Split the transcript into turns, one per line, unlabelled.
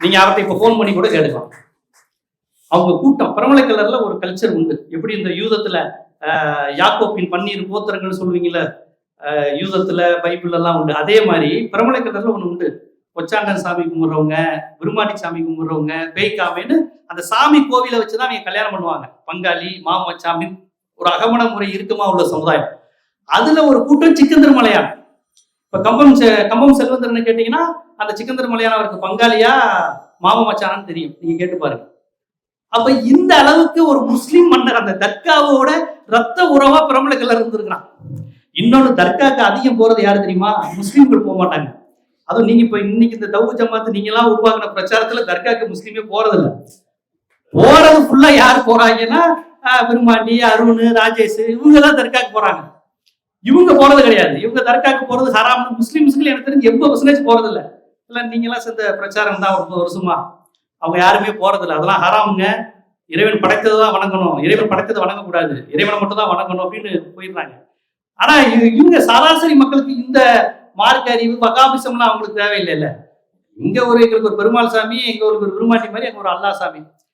நீங்க அவர்கிட்ட இப்ப ஃபோன் பண்ணி கூட கேட்கலாம் அவங்க கூட்டம் பரமலை கலர்ல ஒரு கல்ச்சர் உண்டு. எப்படி இந்த யூதத்துல யாக்கோப்பின் பன்னீர் கோத்திரங்கள் சொல்லுவீங்கல்ல யூதத்துல பைபிள் எல்லாம் உண்டு. அதே மாதிரி பரமலை கலர்ல ஒண்ணு உண்டு. கொச்சாண்டன் சாமி கும்பிட்றவங்க விருமாட்டி சாமி கும்பிட்றவங்க பேய்க்காமேன்னு அந்த சாமி கோவிலை வச்சுதான் அவங்க கல்யாணம் பண்ணுவாங்க. பங்காளி மாமச்சாமின் ஒரு அகமண முறை இருக்குமா உள்ள சமுதாயம். அதுல ஒரு கூட்டம் சிக்கந்தர் மலையான். இப்ப கம்பம் செ- கம்பம் செல்வந்தர்னு கேட்டீங்கன்னா அந்த சிக்கந்தர் மலையான அவருக்கு பங்காளியா மாம மச்சானான்னு தெரியும். நீங்க கேட்டு பாருங்க. அப்ப இந்த அளவுக்கு ஒரு முஸ்லீம் மன்னர் அந்த தர்காவோட ரத்த உறவா பிரபலங்கள் இருந்திருக்கிறான். இன்னொன்னு தர்காக்கு அதிகம் போறது யாரு தெரியுமா? முஸ்லீம்கள் போக மாட்டாங்க. அதுவும் நீங்க இப்ப இன்னைக்கு இந்த தவு ஜமாத்து நீங்க எல்லாம் உருவாக்குன பிரச்சாரத்துல தர்காக்கு முஸ்லீமே போறது இல்ல போறது ஃபுல்லா யார் போறாங்கன்னா ஆஹ், அருண் ராஜேஷ் இவங்க தான் தர்காக்கு போறாங்க. இவங்க போறது கிடையாது. இவங்க தர்காக்கு போறது ஹராம். முஸ்லிம்ஸ்கள் எனக்கு தெரிஞ்சு எவ்வளோ பர்சன்டேஜ் போறது இல்ல இல்ல நீங்க எல்லாம் சேர்ந்த பிரச்சாரம் தான் ஒரு வருஷமா. அவங்க யாருமே போறது இல்ல அதெல்லாம் ஹராமுங்க. இறைவன் படைத்ததை தான் வணங்கணும். இறைவன் படைத்ததை வணங்கக்கூடாது. இறைவனை மட்டும் தான் வணங்கணும் அப்படின்னு போயிடுறாங்க. ஆனா இவங்க சராசரி மக்களுக்கு இந்த மார்க்க அறிவு மகாபிசம்லாம் அவங்களுக்கு தேவையில்லை இல்ல இங்க ஒரு எங்களுக்கு ஒரு பெருமாள் சாமி எங்க ஒரு விருமாண்டி மாதிரி எங்க ஒரு அல்லா சாமி.